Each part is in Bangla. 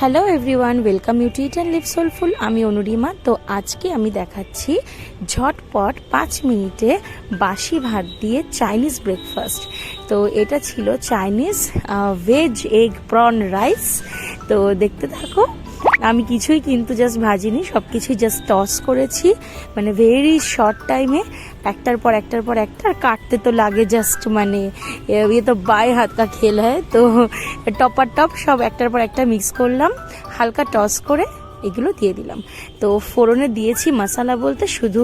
Hello everyone welcome you to eat and live soulful আমি অনুরিমা, তো আজকে আমি দেখাচ্ছি ঝটপট পাঁচ মিনিটে বাসি ভাত দিয়ে চাইনিজ ব্রেকফাস্ট তো এটা ছিল Chinese veg egg prawn rice তো দেখতে থাকো, আমি কিছুই কিন্তু জাস্ট ভাজিনি সব কিছুই জাস্ট টস করেছি মানে ভেরি শর্ট টাইমে একটার পর একটার পর একটা কাটতে তো লাগে জাস্ট মানে ইয়ে তো বাই হাত কা খেল, হয়? হ্যাঁ? তো টপার টপ সব একটার পর একটা মিক্স করলাম, হালকা টস করে এগুলো দিয়ে দিলাম। তো ফোড়নে দিয়েছি মশালা বলতে শুধু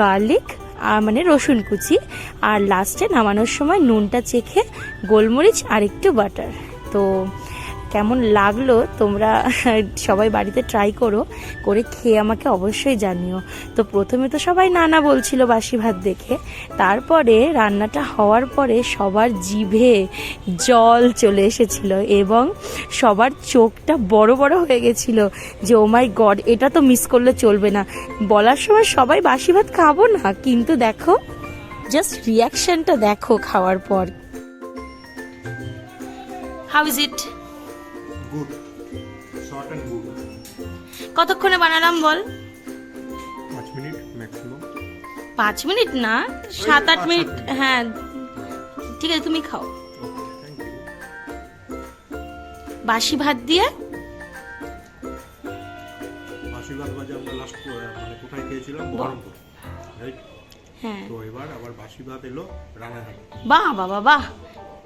গার্লিক আর মানে রসুন কুচি, আর লাস্টে নামানোর সময় নুনটা চেখে গোলমরিচ আর একটু বাটার তো কেমন লাগল তোমরা সবাই বাড়িতে ট্রাই করো, করে খেয়ে আমাকে অবশ্যই জানিও। তো প্রথমে তো সবাই নানা বলছিল বাসি ভাত দেখে, তারপরে রান্নাটা হওয়ার পরে সবার জিভে জল চলে এসেছিল এবং সবার চোখটা বড় বড় হয়ে গেছিল যে ও মাই গড এটা তো মিস করলে চলবে না। বলার সময় সবাই বাসি ভাত খাব না, কিন্তু দেখো জাস্ট রিয়াকশনটা দেখো খাওয়ার পর। How is it good short and good. কতক্ষণে বানালাম বল? পাঁচ মিনিট ম্যাক্সিমাম। পাঁচ মিনিট না সাত আট মিনিট হ্যাঁ। ঠিক আছে তুমি খাও। বাসি ভাত দিয়ে? আশীর্বাদ বাজে আমরা লাস্ট মানে কোথায় খেয়েছিলাম? বহরমপুর রাইট হ্যাঁ। তো এবার আবার বাসি ভাত এলো রানাঘাট। বাহ বাবা বাহ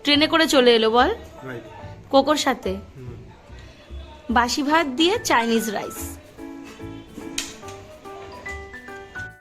ট্রেনে করে চলে এলো বল? রাইট কোকোর সাথে? হুম। বাসি ভাত দিয়ে চাইনিজ রাইস।